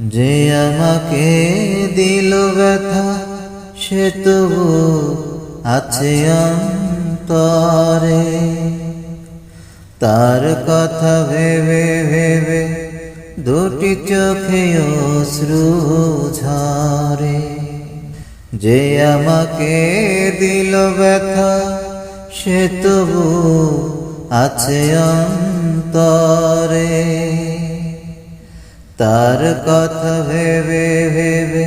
যে আমাকে দিল ব্যথা, সে তবু আছে অন্তরে। তার কথা ভেবে ভেবে দুটি চোখে অশ্রু ঝরে। যে আমাকে দিল ব্যথা, সে তবু আছে অন্তরে। তার কথা ভেবে ভেবে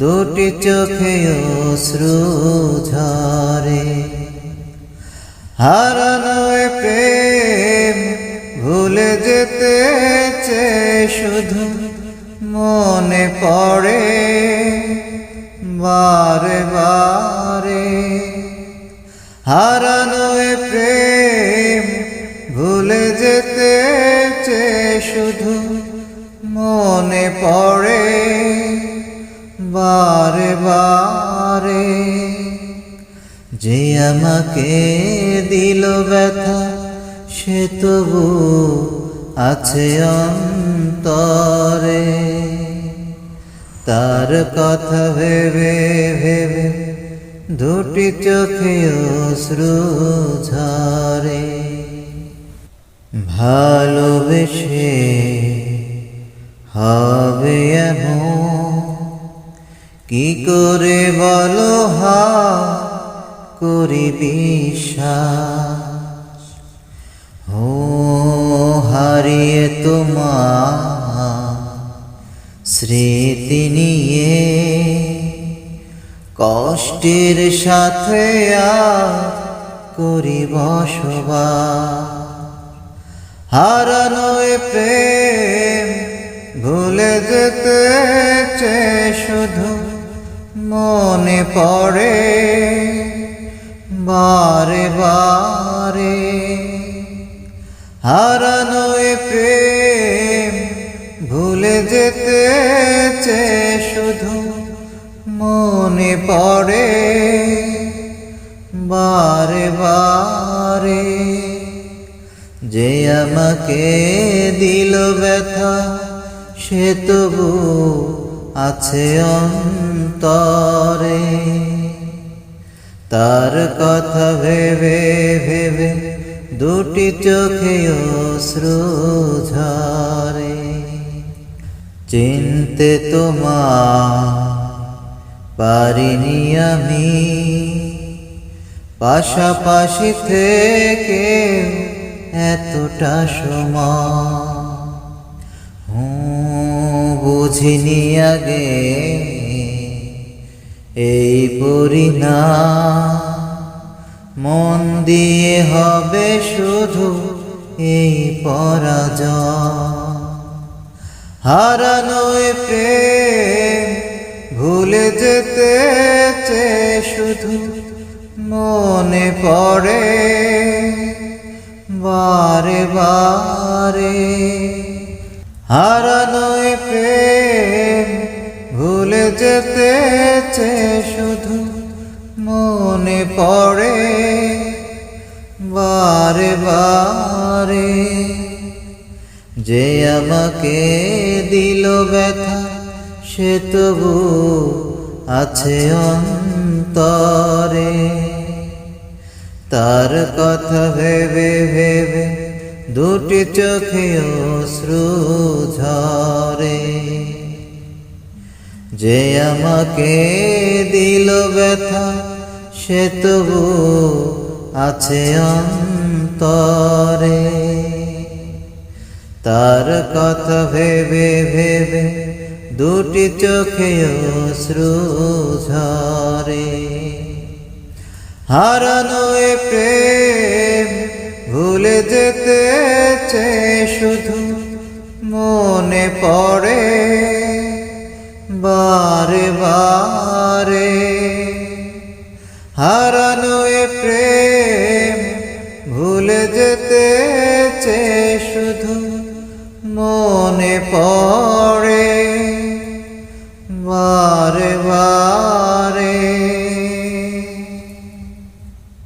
দুটি চোখে অশ্রু ঝরে। হারানো প্রেম ভুলে যেতে শুধু মনে পড়ে বারে বারে। হারানো বারে যে আমাকে দিল ব্যথা, সে তবু আছে অন্তরে। তার কথা ভেবে ভেবে দুটি চোখে অশ্রু ঝরে। ভালোবেসে হবে এমন কি করে বলো হা, করি বিশ্বাস। ও হারিয়ে তোমার স্মৃতি নিয়ে কষ্টের সাথে করি বসবাস। হারানো প্রেম পড়ে বারে বারে হারানো প্রেম ভুলে যেতে শুধু মনে পড়ে, বারে বারে যে আমাকে দিল ব্যথা, সে তবু আছে অন্তরে। তার কথা ভেবে ভেবে দুটি চোখে অশ্রু ঝরে। চিনতে তোমার পারিনি আমি। পাশাপাশি থেকে এতটা সময় বুঝিনি আগে এই পরিণা মন দিয়ে হবে শুধু এই পরাজয়। হারানো এ প্রেম ভুলে যেতে শুধু মনে পড়ে। বারে বারে হারানো এ প্রেম ভুলে যেতে শুধু মনে পড়ে বারে বারে। যে আমাকে দিল ব্যথা, সে তবু আছে অন্তরে। তার কথা ভেবে ভেবে দুটি চোখে অশ্রু ঝরে। যে আমাকে দিল ব্যথা, সে তবু আছে অন্তরে। তার কথা ভেবে ভেবে দুটি চোখে অশ্রু ঝরে। হারানো প্রেম ভুলে যেতে শুধু মনে পড়ে বারে বারে। হারানো এ প্রেম ভুলে যেতে শুধু মনে পড়ে